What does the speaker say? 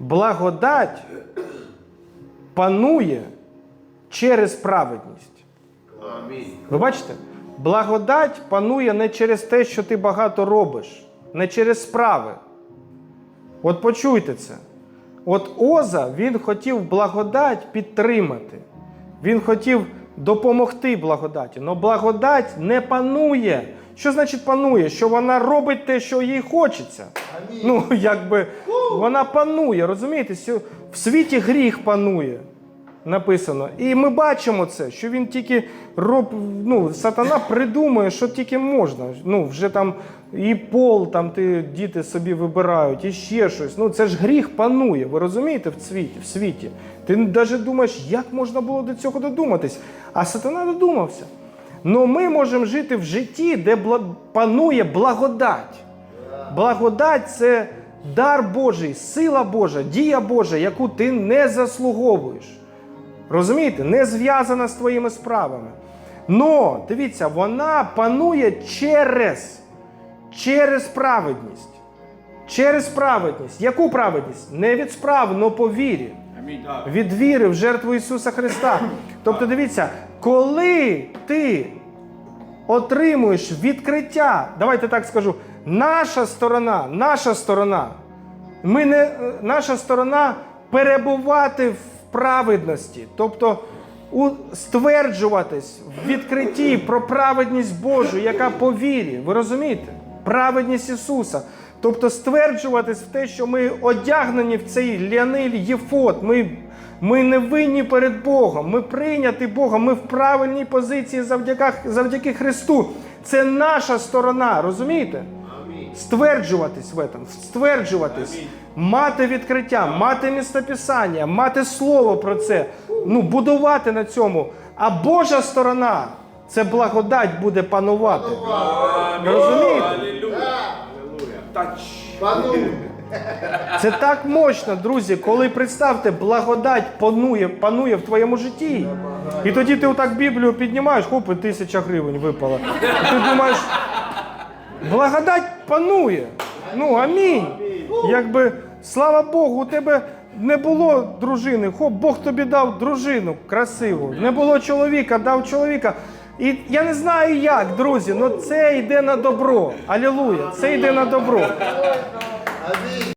Благодать панує через праведність. Амінь. Ви бачите? Благодать панує не через те, що ти багато робиш, не через справи. От почуйте це. От Оза він хотів благодать підтримати. Він хотів допомогти благодаті. Але благодать не панує. Що значить панує? Що вона робить те, що їй хочеться. Ну, якби вона панує, розумієте? В світі гріх панує написано. І ми бачимо це, що він тільки роб, ну, сатана придумує, що тільки можна. Ну, вже там і пол, там ти діти собі вибирають, і ще щось. Ну, це ж гріх панує. Ви розумієте в світі? В світі. Ти навіть думаєш, як можна було до цього додуматись? А сатана додумався. Ну ми можемо жити в житті, де панує благодать. Благодать це дар Божий, сила Божа, дія Божа, яку ти не заслуговуєш. Розумієте? Не зв'язана з твоїми справами. Но, дивіться, вона панує через, через праведність. Через праведність. Яку праведність? Не від справ, но по вірі. Від віри в жертву Ісуса Христа. Тобто, дивіться, коли ти отримуєш відкриття, давайте так скажу, наша сторона, наша сторона, ми не, е, наша сторона перебувати в праведності, тобто у, стверджуватись в відкритті про праведність Божу, яка по вірі. Ви розумієте? Праведність Ісуса. Тобто стверджуватись в те, що ми одягнені в цей ляниль єфот, ми, ми не винні перед Богом, ми прийняті Богом, ми в правильній позиції завдяки, завдяки Христу. Це наша сторона, розумієте? Стверджуватись в этом, стверджуватись, мати відкриття, мати містописання, мати слово про це, ну, будувати на цьому. А Божа сторона це благодать буде панувати. Розумієте? Це так мощно, друзі, коли представте, благодать панує, панує в твоєму житті. І тоді ти отак Біблію піднімаєш, хоп, і тисяча гривень випала. І ти думаєш, благодать панує. Ну, амінь. Якби, слава Богу, у тебе не було дружини, хоп, Бог тобі дав дружину красиву. Не було чоловіка, дав чоловіка. І я не знаю як, друзі, але це йде на добро. Алілуя, це йде на добро.